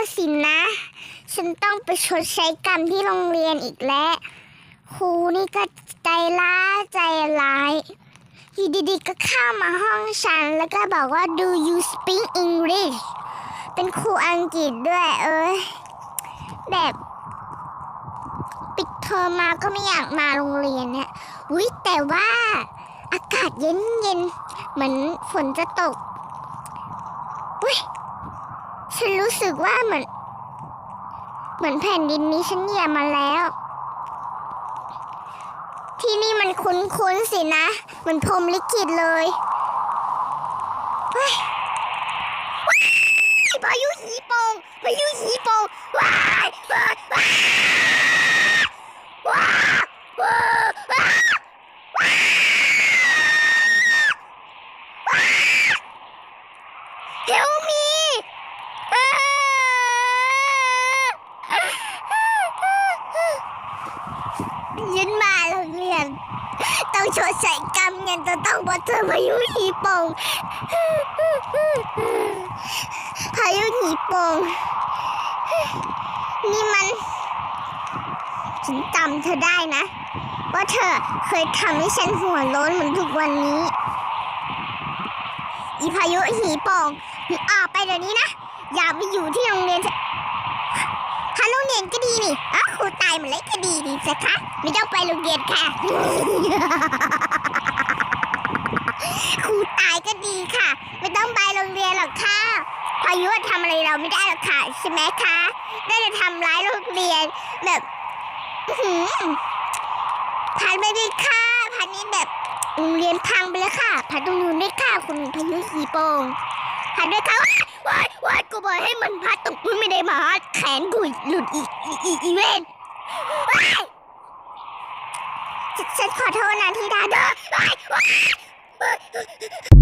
แล้วสินะ ฉันต้องไปชดใช้กรรมที่โรงเรียนอีกแล้วครูนี่ก็ใจร้ายใจร้ายอยู่ดีๆก็เข้ามาห้องฉัน แล้วก็บอกว่า do you speak English เป็นครูอังกฤษด้วยเอ้ยแบบปิดเทอมมาก็ไม่อยากมาโรงเรียนเนี่ยอุ้ยแต่ว่าอากาศเย็นเย็นๆเหมือนฝนจะตกอุ้ย ฉันรู้สึกว่าเหมือน เหมือนแผ่นดินนี้ฉันเหยียบมาแล้ว ที่นี่มันคุ้นๆสินะเหมือนพรมลิขิตเลยเฮ้ยว้ายพายุหีโปงพายุหีโปงว้ายว้ายว้ายว้ายว้ายว้ายว้ายว้าย Help me ยันมาโรงเรียน ต้อง ชดใส่กรรมยันจะต้องมาเจอพายุหีโปงพายุหีโปงนี่มัน ฉันจำเธอได้นะ ว่าเธอเคยทำให้ฉันหัวโล้นเหมือนทุกวันนี้ อีพายุหีโปงออกไปเดี๋ยวนี้นะ อย่าไปอยู่ที่โรงเรียน ฉันถ้าโรงเรียนก็ดีนี่อ้าวครูตายหมดเลยก็ดีดีสิคะไม่ต้องไปโรงเรียนค่ะ ครูตายก็ดีค่ะ ไม่ต้องไปโรงเรียนหรอกค่ะพายุทำอะไรเราไม่ได้หรอกค่ะใช่ไหมคะได้จะทำร้ายโรงเรียนแบบพันไม่ได้ค่ะพันนี้แบบโรงเรียนพังไปแล้วค่ะพันตรงนู้นด้วยค่ะคุณพายุสีโป่งพันด้วยค่ะ ว้ายว้ายกูบอกให้มันพัดตรงนู้นไม่ได้มาแขนกูหลุดอีกอีอีอีเวนว้ายฉันฉันขอโทษนะที่ดาเด้อว้ายว้าย